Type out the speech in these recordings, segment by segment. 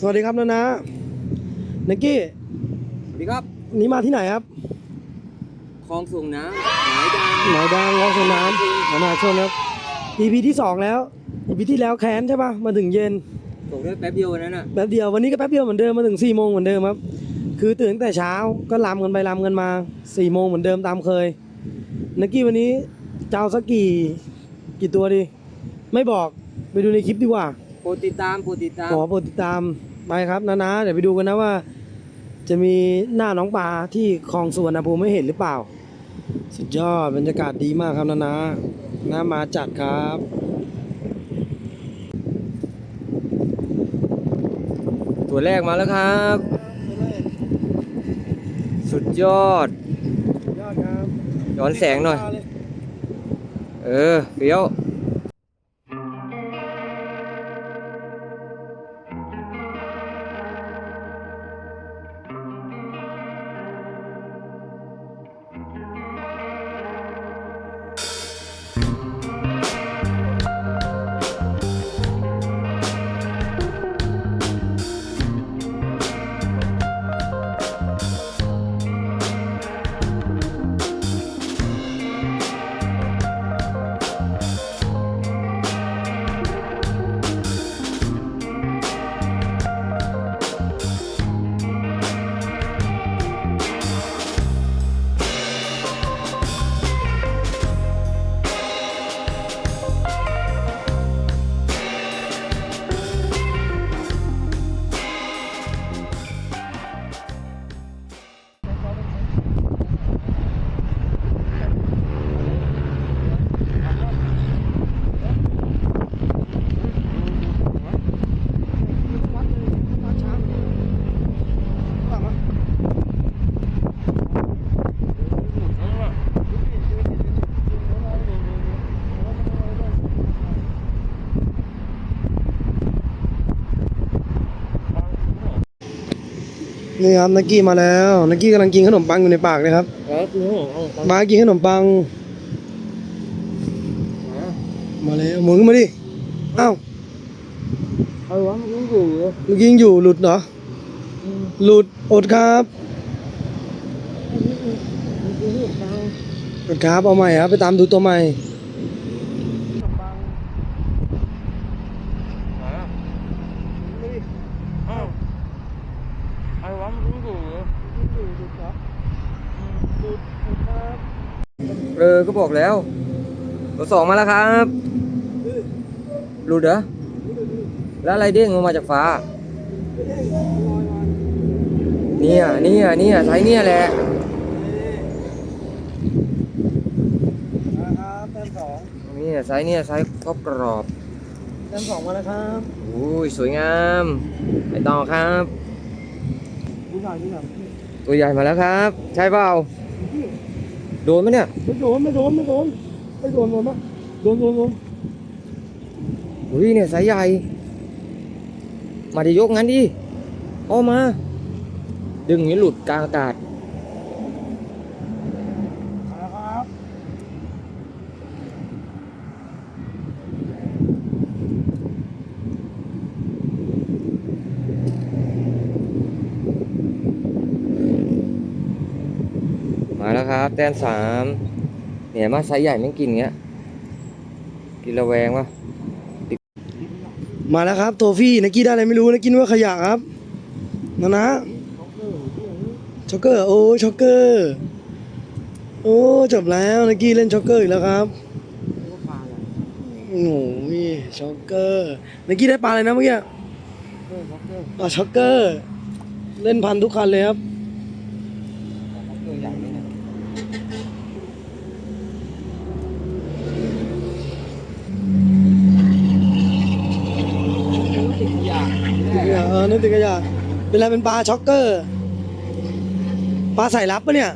สวัสดีครับนะนะนักกี้สวัสดีครับนี่มาที่ไหนครับคลองส่งน้ำหมายดังหมายดังรองสนามมหาชนครับ EP ที่สองแล้ว EP ที่แล้วแค้นใช่ปะมาถึงเย็นส่งได้แป๊บเดียววันนั้นน่ะแป๊บเดียววันนี้ก็แป๊บเดียวเหมือนเดิมมาถึง4ี่โมงเหมือนเดิมครับ คือตื่นตั้งแต่เช้าก็ลำกันไปลำกันมา4ี่โมงเหมือนเดิมตามเคยนักกี้วันนี้จะเอาสักกี่กี่ตัวดี ไม่บอกไปดูในคลิปดีกว่าโปรดติดตามโปรดติดตามขอโปรดติดตาม ไปครับนะนะเดี๋ยวไปดูกันนะว่า จะมีหน้าน้องปลาที่คลองสุวรรณภูมิไม่เห็นหรือเปล่า สุดยอดบรรยากาศดีมากครับนะนะน้ามาจัดครับตัวแรกมาแล้วครับ สุดยอดสุดยอดครับย้อนแสงหน่อย เออเฟี้ยว นี่ครับนักกี้มาแล้วนักกี้กำลังกินขนมปังอยู่ในปากเลยครับแล้วคือมากินขนมปัง มาเลยหมุนขึ้นมาดิอ้าวเอาวะมันยังอยู่เมื่อกี้ยังอยู่หลุดเหรอหลุดอดครับอดครับเอาใหม่ครับไปตามดูตัวใหม่ ไอ้วะมันยังอยู่เออ ก็บอกแล้วตัวสองมาแล้วครับหลุดเหรอแล้วอะไรเด้งลงมาจากฟ้า เนี่ยเนี่ยเนี่ยไซส์เนี่ยแหละนะครับแต้มสองเนี่ยไซส์เนี่ยไซส์กรอบกรอบแต้มสองมาแล้วครับๆอุ้ยสวยงามไปต่อครับดูหน่อยดูหน่อยตัวใหญ่มาแล้วครับ ใช่เปล่า โดนไหมเนี่ย ไม่โดนไม่โดนไม่โดนไม่โดนโดนปะโดนโดนโดนอุ้ยเนี่ยไซส์ใหญ่ มาดิยกงั้นดิเออกมา ดึงอย่างนี้หลุดกลางอากาศ มาแล้วครับ มาแล้วครับ แต้มสามเนี่ยมาไซส์ใหญ่ไม่งกินอย่างเงี้ย กินระแวงวะมาแล้วครับโทฟี่นักกี้ได้อะไรไม่รู้นักกี้นึกว่าขยะครับนะนะช็อกเกอร์โอ้ช็อกเกอร์โอ้จบแล้วนักกี้เล่นช็อกเกอร์อีกแล้วครับโอ้โหช็อกเกอร์นักกี้ได้ปลาอะไรนะเมื่อกี้ปลาช็อกเกอร์เล่นพันทุกคันเลยครับ ตัวใหญ่เลยเนี่ย ติดขยะเออนึกติดขยะ เป็นอะไรเป็นปลาช็อกเกอร์ปลาใส่รับปะเนี่ย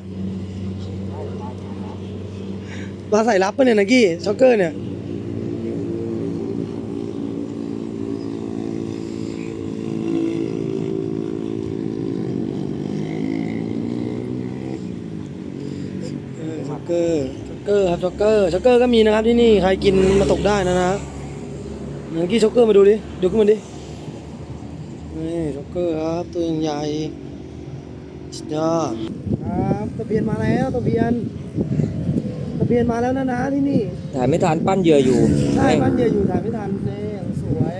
ปลาใส่รับปะเนี่ยนักกี้ช็อกเกอร์เนี่ยช็อกเกอร์ช็อกเกอร์ครับช็อกเกอร์ช็อกเกอร์ก็มีนะครับที่นี่ใครกินมาตกได้นะนะเมื่อกี้ช็อกเกอร์มาดูดิดูขึ้นมาดิ นี่จ็อกเกอร์ครับ ตัวใหญ่สุดยอดครับตะเพียนมาแล้วตะเพียนตะเพียนมาแล้วนะนะที่นี่ถ่ายไม่ทันปั้นเหยื่ออยู่ ใช่บ้านเดียวอยู่ถ่ายไม่ทันนี่สวย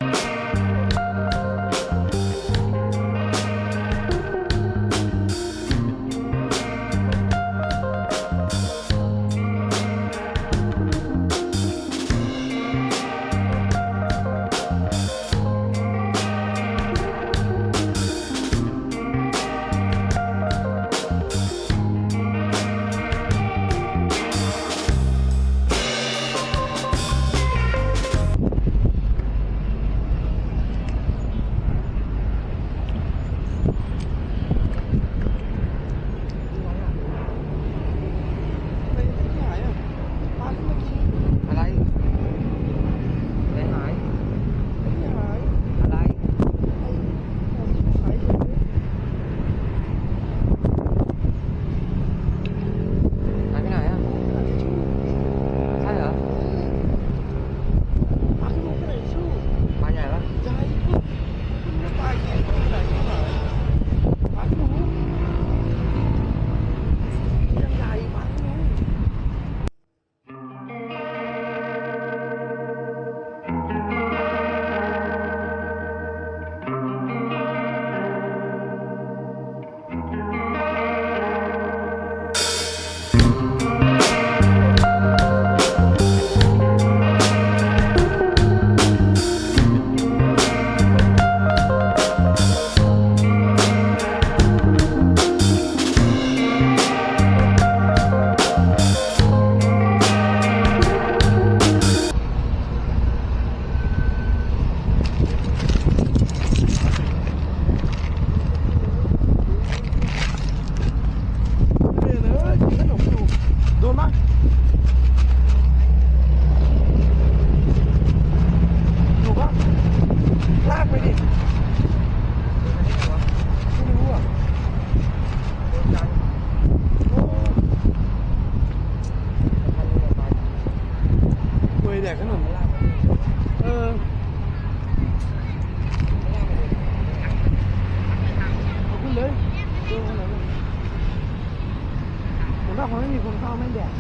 ไม่มีคนเข้าไม่แดด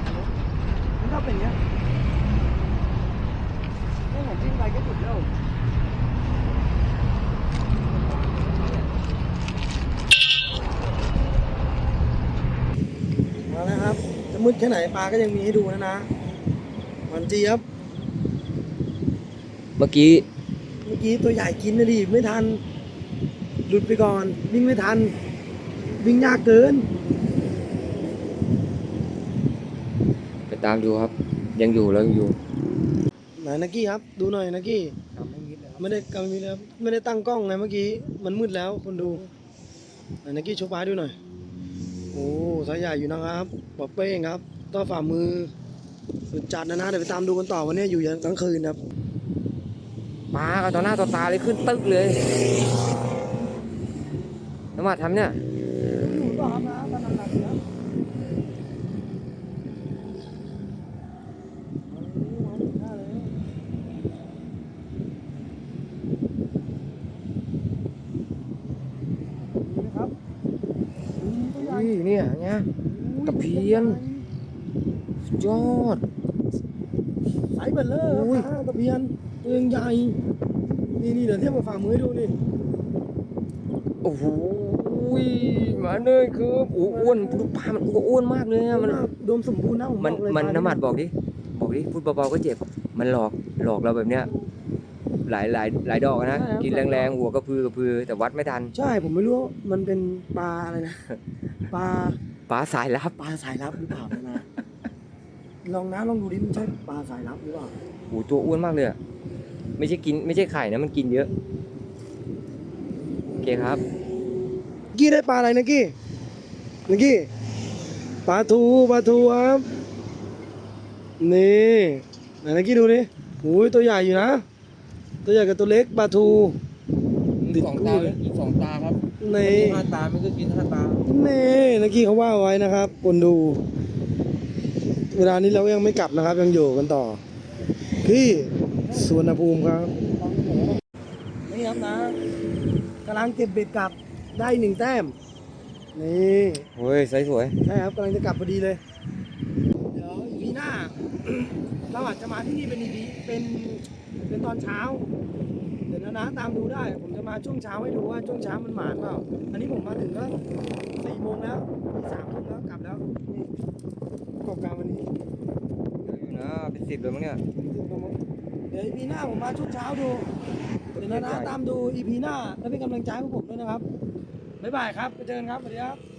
มันก็เป็นอย่างเงี้ยนี่ผมจิ้มไปก็สุดแล้วมาแล้วครับ จะมืดแค่ไหนปลาก็ยังมีให้ดูนะนะมันเจี๊ยบ เมื่อกี้ เมื่อกี้ตัวใหญ่กินนะดิ ไม่ทัน หลุดไปก่อน วิ่งไม่ทัน วิ่งยากเกิน ไป ตามดูครับ ยังอยู่แล้วยังอยู่ไหนนักกี้ครับ ดูหน่อยนักกี้ไม่ได้กำมีแล้วไม่ได้ตั้งกล้องไงเมื่อกี้มันมืดแล้วคนดูไหนนักกี้โชว์ปลาดูหน่อย โอ้สายใหญ่อยู่นะครับบอกเป้งครับต่อฝ่ามือสุดจัดนะนะเดี๋ยวไปตามดูกันต่อวันนี้อยู่ยันกลางคืนครับปลาเอาต่อหน้าต่อตาเลยขึ้นตึกเลยน้ำมาทำเนี่ยต่อครับนะตอนนั้นนะครับ อุ้ย เนี่ยเนี่ยตะเพียนสุดยอดสายเบลเลอร์อุ้ยตะเพียนตัวยังใหญ่ นี่นี่เดี๋ยวเทียบกับฝ่ามือให้ดูนี่ โอ้โหหมาเนยคือโอ้อ้วนดูปลามันอ้วนมากเลยอะมันรวมสมบูรณ์นะผมมันบอกเลยมันปลาน้ำหมัดบอกดิ บอกดิ พูดเบาๆก็เจ็บ มันหลอกหลอกเราแบบเนี้ย หลายหลายหลายดอกอะนะกินแรงๆ หัวกระพือกระพือแต่วัดไม่ทัน ใช่ผมไม่รู้ว่ามันเป็นปลาอะไรนะ ปลาปลาสายลับปลาสายลับหรือเปล่านะ ลองนะลองดูดิมันใช่ปลาสายลับหรือเปล่าโอ้ตัวอ้วนมากเลยอะไม่ใช่กินไม่ใช่ไข่นะ มันกินเยอะ โอเคครับ กี้ได้ปลาอะไรนะกี้นะกี้ปลาทูปลาทูครับนี่ไหนนะกี้ดูดิโอ้ยตัวใหญ่อยู่นะ ตัวใหญ่กับตัวเล็กปลาทูติดคู่เลยอีกสองตาครับนี่ห้าตาไม่ก็กินห้าตานี่นะกี้เขาว่าไว้นะครับคนดู เวลานี้เราก็ยังไม่กลับนะครับ ยังอยู่กันต่อที่สวนภูมิครับนี่ครับนะใกำลังเก็บเบ็ดกลับได้หนึ่งแต้ม นี่เฮ้ยไซส์สวยใช่ครับกำลังจะกลับพอดีเลย เดี๋ยวอีพีหน้า เราอาจจะมาที่นี่เป็นอีพีเป็น เป็นตอนเช้า เดี๋ยวนะนะตามดูได้ ผมจะมาช่วงเช้าให้ดูว่าช่วงเช้ามันหมานเปล่า อันนี้ผมมาถึงก็สี่โมงแล้วมีสามโมงแล้วกลับแล้วนี่ประกอบการวันนี้เยอะอยู่นะเป็นสิบเลยมั้งเนี่ยเดี๋ยวอีพีหน้าผมมาช่วงเช้าดู เดี๋ยวนะนะตามดูอีพีหน้าแล้วเป็นกำลังใจให้พวกผมด้วยนะครับบ๊ายบายครับไปเจอกันครับสวัสดีครับ